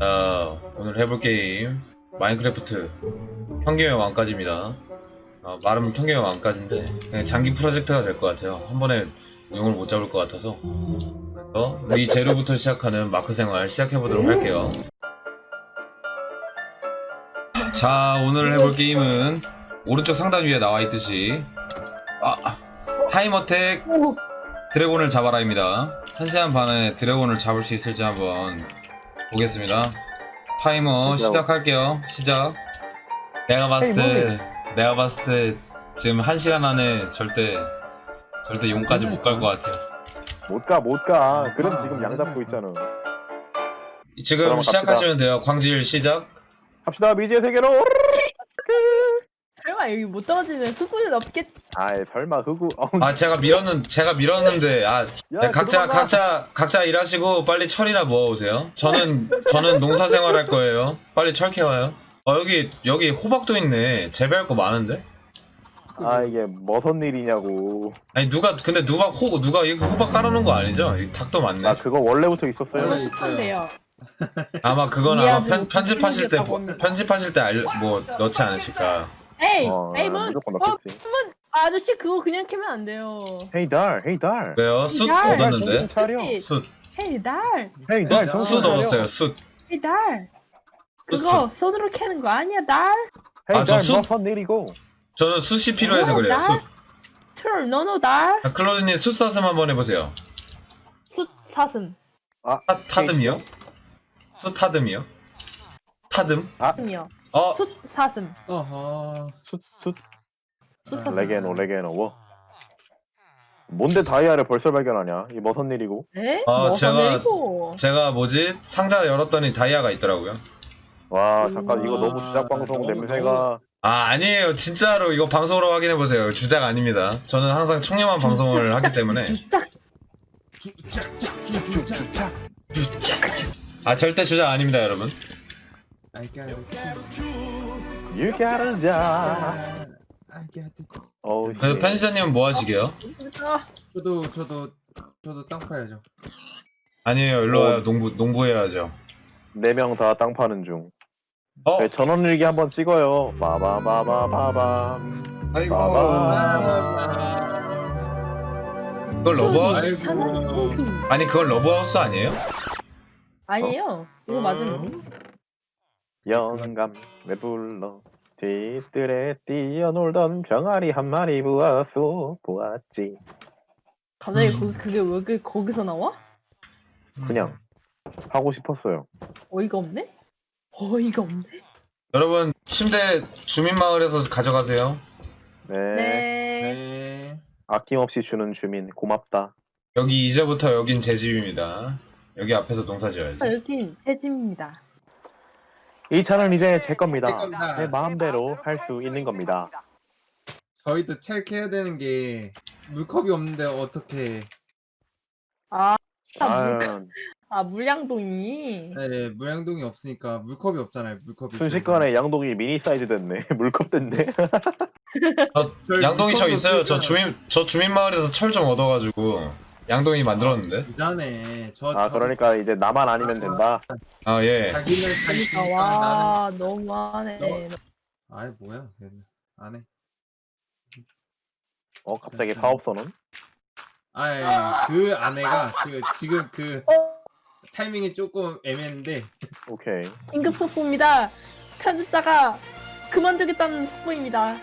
자, 오늘 해볼 게임 마인크래프트 평경의 왕까지입니다. 아, 말하면 평경의 왕까지인데 장기 프로젝트가 될 것 같아요. 한 번에 용을 못 잡을 것 같아서 그래서 우리 제로부터 시작하는 마크 생활 시작해 보도록 할게요. 자, 오늘 해볼 게임은 오른쪽 상단 위에 나와 있듯이 아, 타임어택 드래곤을 잡아라입니다. 1시간 반에 드래곤을 잡을 수 있을지 한번 보겠습니다. 타이머 시작할게요. 시작. 내가 봤을 때, 내가 봤을 때 지금 1시간 안에 절대, 절대 용까지 못 갈 것 같아요. 못 가, 못 가. 그래서 아, 지금 양 잡고 있잖아. 지금 그럼 갑시다. 시작하시면 돼요. 광질 시작. 갑시다, 미지의 세계로! 설마 여기 못 떨어지는 흑군은 없겠 아이, 설마, 흑우. 어, 아, 제가 밀었는, 제가 밀었는데, 아, 야, 각자, 들어가. 각자, 각자 일하시고 빨리 철이나 모아오세요. 저는, 저는 농사 생활 할 거예요. 빨리 철 캐와요. 어, 여기, 여기 호박도 있네. 재배할 거 많은데? 아, 이게 무슨 일이냐고. 아니 누가 근데 누가 호 누가 이거 호박 깔아놓은 거 아니죠? 이 닭도 많네. 아, 그거 원래부터 있었어요? 원래 있어요. 돼요. 아마 그건 아마 편, 편집하실 때 편집하실 때 뭐 넣지 않으실까? 에이, 어, 에이 뭐, 무조건 어, 넣겠지. 한번 아저씨 그거 그냥 캐면 안 돼요. 헤이, 달, 헤이, 달. 왜요? 숯 야, 얻었는데? 정신 차려. 그치? 숯, 헤이 달, 헤이, 달, 정신 숯 차려. 얻었어요. 숯. 헤이 달. 그거 손으로 캐는 거 아니야 달? 헤이, 아, 저 달, 숯- 무슨 일이고. 저는 숯이 필요해서 어, 그래요. 나? 숯. 트롤 너노 달? 아, 클로드님 숯 사슴 한번 해보세요. 숯 사슴. 아, 타, 타듬이요? 숯 타듬이요? 타듬? 이요. 어? 숯 사슴. 어허. 숯, 숯. 숯 사슴. 레게노, 레게노, 뭐. 뭔데 다이아를 벌써 발견하냐? 이 무슨 일이고? 에? 어, 뭐 제가- 내리고. 제가 뭐지? 상자 열었더니 다이아가 있더라고요. 와, 잠깐, 이거 너무 아, 주작 방송 너무, 냄새가. 아 아니에요. 진짜로 이거 방송으로 확인해 보세요. 주작 아닙니다. 저는 항상 청렴한 방송을 하기 때문에. 짝. 쭈짝짝 쭈쭈짝. 아 절대 주작 아닙니다 여러분 I got it. You gotta die. I got it. 어우, 그 씨. 편집자님은 뭐 하시게요? 아, 저도 저도 저도 땅 파야죠. 아니에요 일로 어. 와요 농부 농부 해야죠 네명 다 땅 파는 중. 어? 네, 전원 일기 한번 찍어요. 빠바바바바밤. 아이고. 그걸 러브하우스 아이고. 아니 그걸 러브하우스 아니에요? 아니에요. 이거 맞으면. 음. 영감 왜 불러 뒤뜰에 뛰어놀던 병아리 한 마리 보았소 보았지 갑자기 음. 그, 그게 왜 그, 거기서 나와? 그냥 하고 싶었어요 어이가 없네? 어이가 없네? 여러분 침대 주민 마을에서 가져가세요 네, 네. 네. 아낌없이 주는 주민 고맙다 여기 이제부터 여긴 제 집입니다 여기 앞에서 농사 지어야지 아, 여긴 새 집입니다. 이 차는 이제 제 겁니다 제 겁니다. 제 마음대로 할 수 있는 겁니다 저희도 첼해야 되는 게 물컵이 없는데 어떻게? 아, 아, 물, 아유, 아 물량동이. 네, 물양동이 없으니까 물컵이 없잖아요. 물컵이. 순식간에 양동이 미니 사이즈 됐네 물컵 됐네 저 양동이 저 있어요 저 주민 저 주민 마을에서 철 좀 얻어가지고 양동이 만들었는데 부자네. 저. 아 저- 그러니까 이제 나만 아니면 된다 아 예 자기는 다 그러니까 있으니까 나는. 와 너무하네. 아이 뭐야? 걔는 안 해. 어 갑자기 자, 사업선언 아이 그 아내가 그 지금 그 타이밍이 조금 애매한데 오케이 긴급 속보입니다. 편집자가 그만두겠다는 속보입니다.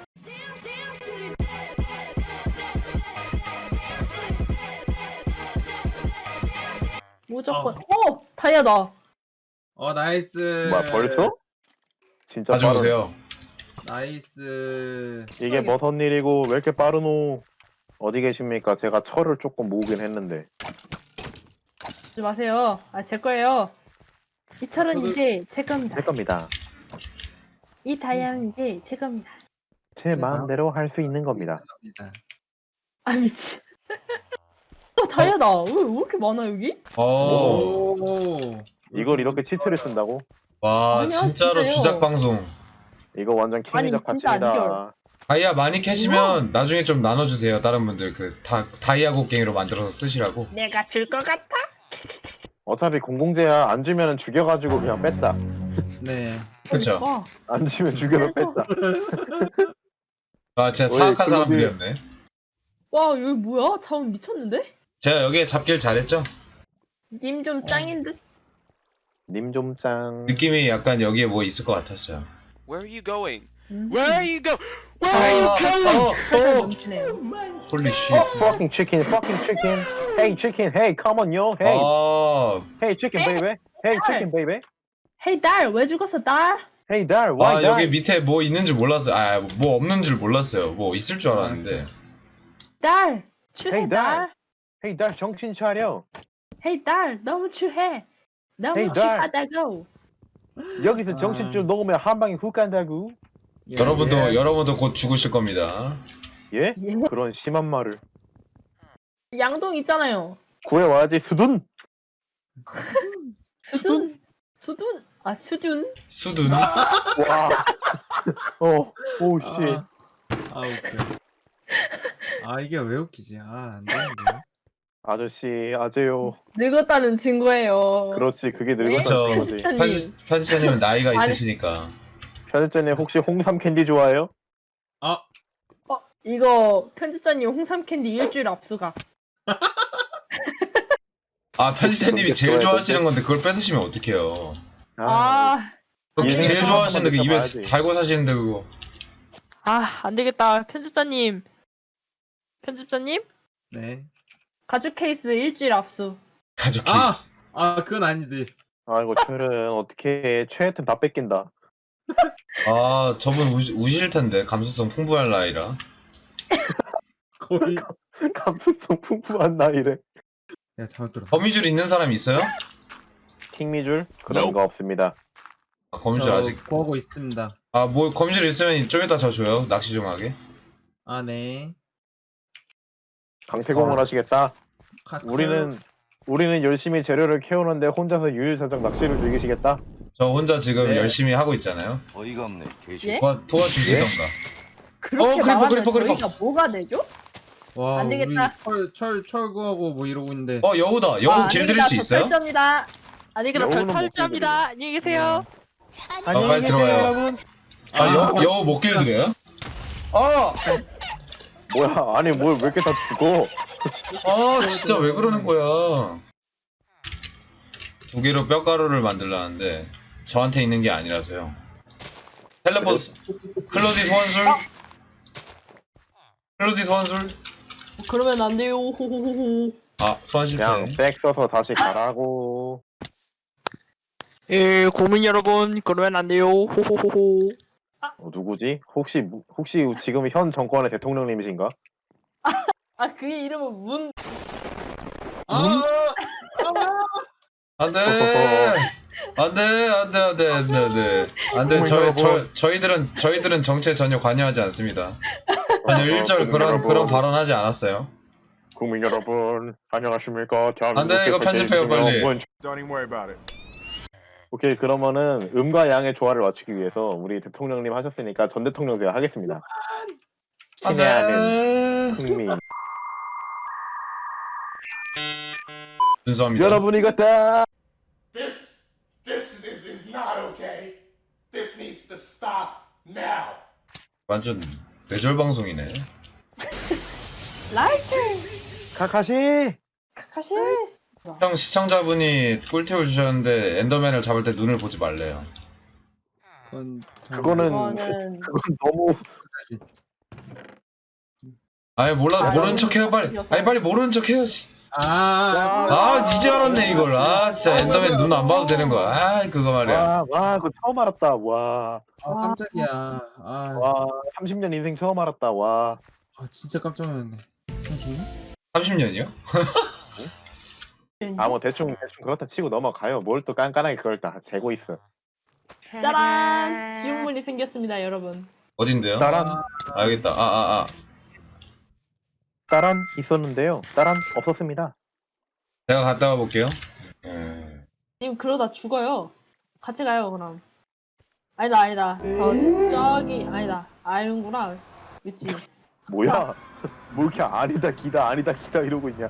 무조건. 어 다이아다. 어 나이스 뭐야 벌써? 진짜. 오세요 나이스 이게 무슨 일이고 왜 이렇게 빠르노? 어디 계십니까? 제가 철을 조금 모으긴 했는데. 하지 마세요. 아 제 거예요. 이 철은 저도- 이제 제 겁니다. 제 겁니다. 이 다이아는 이제 제 겁니다. 제제 마음대로 할 수 있는 겁니다. 아 미친. 어 다이아다. 왜, 왜 이렇게 많아 여기? 어. 오 이걸 이렇게 치트를 쓴다고? 와 아니야, 진짜로 진짜요. 주작 방송 이거 완전 아니, 킹이적 진짜 안 가치입니다. 다이아 많이 캐시면 나중에 좀 나눠주세요 다른 분들 그 다, 다이아 곡괭이로 만들어서 쓰시라고 내가 줄 것 같아? 어차피 공공재야 안 주면은 죽여가지고 그냥 뺐자. 네. 그쵸. 와, 안 주면 죽여서 뺐자. 아 진짜 어이, 사악한. 사람들이었네. 와 여기 뭐야? 자원 미쳤는데? 제가 여기에 잡길 잘했죠? 님 좀 짱인 듯. 님 좀 짱. 느낌이 약간 여기에 뭐 있을 것 같았어요. Where are you going? 음. Where are you go? Where are you going? 어, 어. 홀리 씨. Oh, fucking chicken, fucking chicken. Hey, chicken. Hey, come on, yo. Hey, 아, hey, chicken, baby. Hey, chicken, baby. 헤이 딸, 왜 죽었어 딸? Hey, dar. Why 아 die? 여기 밑에 뭐 있는 줄 몰랐어요. 아, 뭐 없는 줄 몰랐어요. 뭐 있을 줄 알았는데. 딸, 추해 헤이, 딸. 딸. Hey, dar. 정신 차려. 헤이 딸, 너무 추해. 너무 헤이, 딸. 추하다고. 여기서 정신 좀 놓으면 한 방에 훅 간다고. 예, 여러분도 예. 여러분도 곧 죽으실 겁니다. 예? 예. 그런 심한 말을. 양동 있잖아요. 구해 와야지 수둔. 수둔, 수둔, 아 수둔. 수둔. 와. 어, 오 씨. 아, 아 웃겨. 아 이게 왜 웃기지? 아 안 되는데. 아저씨, 아재요. 늙었다는 증거예요. 그렇지, 그게 저 늙었다는 거지. 편집자님. 편지 편지자님은 나이가 아니. 있으시니까. 편집자님 혹시 홍삼 캔디 좋아해요? 아 어, 이거 편집자님 홍삼 캔디 일주일 압수가. 아 편지자님이 그렇게 제일 좋아하시는 건데 그걸 뺏으시면 어떡해요. 아, 그거 인생에 제일 한 좋아하시는데 그 입에. 달고 사시는데 그거. 아, 안 되겠다. 편집자님. 편집자님? 네. 가죽 케이스 일주일 압수. 가족 아! 케이스. 아 그건 아니지. 아이고, 철은 어떻게 최애템 다 뺏긴다. 아 저분 우, 우실 텐데 감수성 풍부할 나이라. 거의. 감수성 풍부한 나이래. 내가 잘못 들어. 거미줄 있는 사람 있어요? 킹미줄? 그런 거 없습니다. 아, 거미줄 저 아직. 구하고 있습니다. 아 뭐 거미줄 있으면 좀 이따 저 줘요. 낚시 좀 하게. 아 네. 강태공을 하시겠다. 카- 우리는 우리는 열심히 재료를 캐오는데 혼자서 유유자적 낚시를 즐기시겠다. 저 혼자 지금 네. 열심히 하고 있잖아요. 어이가 없네. 개시. 예? 도와, 도와주시던가. 그렇게 어, 말하면 크리퍼, 크리퍼. 저희가 뭐가 되죠? 와 안 되겠다. 우리 철, 철 철구하고 뭐 이러고 있는데. 어 여우다. 여우 아, 길 드릴 수 있어요? 철저합니다. 아니 그럼 저 여우는 못 탈주합니다. 안녕히 계세요. 아, 빨리 들어가요. 여러분. 아 여, 여우 못길 드려요? 아, 뭐야? 아니 뭘 왜 이렇게 다 죽어? 아 진짜 왜 그러는 거야? 두 개로 뼈가루를 만들라는데 저한테 있는 게 아니라서요. 텔레포트 클로디 소환술 클로디 소환술 그러면 안 돼요. 호호호호. 아 소환 실패 그냥 백 써서 다시 가라고. 예, 고민 여러분, 그러면 안 돼요. 호호호호. 어, 누구지? 혹시 무- 혹시 지금 현 정권의 대통령님이신가? 아, 그게 이름은 문. 아! 안돼 안돼 안돼 안돼 안돼 안돼 안돼 어머, 저희 여러분. 저 저희들은 저희들은 정치에 전혀 관여하지 않습니다. 전혀 일절 어머, 그런 여러분. 그런 발언하지 않았어요. 국민 여러분 안녕하십니까? 안 돼, 이거 편집해요, 빨리. Don't even worry about it. 오케이 그러면은 음과 양의 조화를 맞추기 위해서 우리 대통령님 하셨으니까 전 대통령 제가 하겠습니다. 친애하는 안돼 국민 준수합니다. 여러분 이겼다. This, this is, is not okay. This needs to stop now. 완전 뇌절 방송이네. 라이트! 카카시 카카시! 형 시청자분이 꿀팁을 주셨는데 엔더맨을 잡을 때 눈을 보지 말래요. 그건 잘 그거는 그거는 그건 너무 아니 몰라 아, 모르는 척 해요 빨리. 아니 빨리 모르는 척 해요. 씨. 아, 아 이제 알았네 이걸. 아 진짜 엔더맨 눈 안 봐도 되는 거야. 아 그거 말이야. 와, 와, 그거 처음 알았다. 와, 아 깜짝이야. 아, 와, 30년 인생 처음 알았다. 와, 아 진짜 깜짝 놀랐네. 삼촌? 30년이요? 아, 뭐 대충 대충 그렇다 치고 넘어가요. 뭘 또 깐깐하게 그걸 다 재고 있어. 짜란! 지옥문이 생겼습니다, 여러분. 어딘데요? 따란, 알겠다. 아 아 아. 따란 있었는데요. 따란 없었습니다. 제가 갔다 와 볼게요. 음. 님 그러다 죽어요. 같이 가요, 그럼. 아니다, 아니다. 저, 저기, 아니다. 아는구나. 그치. 뭐야? 뭐 이렇게 아니다 기다 아니다 기다 이러고 있냐?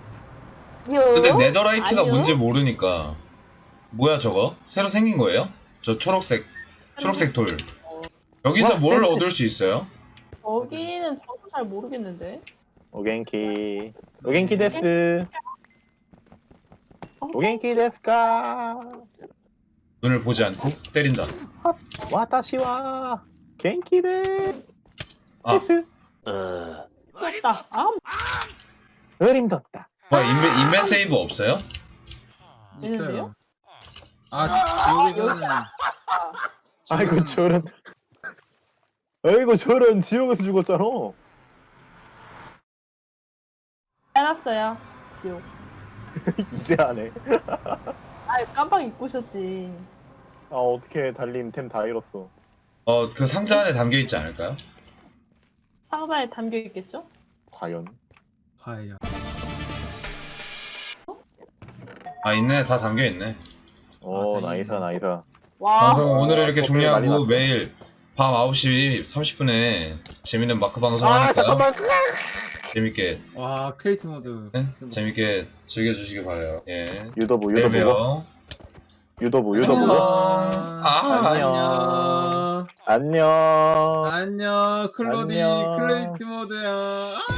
근데 네더라이트가 아니요. 뭔지 모르니까 뭐야 저거? 새로 생긴 거예요? 저 초록색 초록색 돌. 여기서 와, 뭘. 얻을 수 있어요? 여기는 저도 잘 모르겠는데. 오겐키. 오겐키 데스. 오겐키 데스까 눈을 보지 않고 때린다. 와타시와 겐키 데스. 아, 없다. 아, 어림덥다. 뭐야 인벤 인벤 세이브 없어요? 있는데요? 있어요. 아. 지옥에서는 아이고 저런. 아이고 저런. 지옥에서 죽었잖아 해놨어요. 지옥. 이제 안 해 아, 깜빡 잊고 있었지. 아 어떻게 달님 템다 잃었어 어 그 상자 안에 담겨 있지 않을까요? 상자에 담겨 있겠죠? 과연 과연 아 있네 다 담겨 있네. 어 아. 나이사 나이사 와. 방송 오늘은 이렇게 종료하고 났다. 매일 밤 9시 30분에 재밌는 마크 방송 아 하니까요. 잠깐만 재밌게 와 크리에이트 모드 네? 쓴 거. 재밌게 즐겨주시기 바래요. 예. 유도부 내일 유도부 봬요. 유도부 안녕 유도부 아, 안녕 안녕 안녕 클로디 안녕. 클레이트 모드야 아!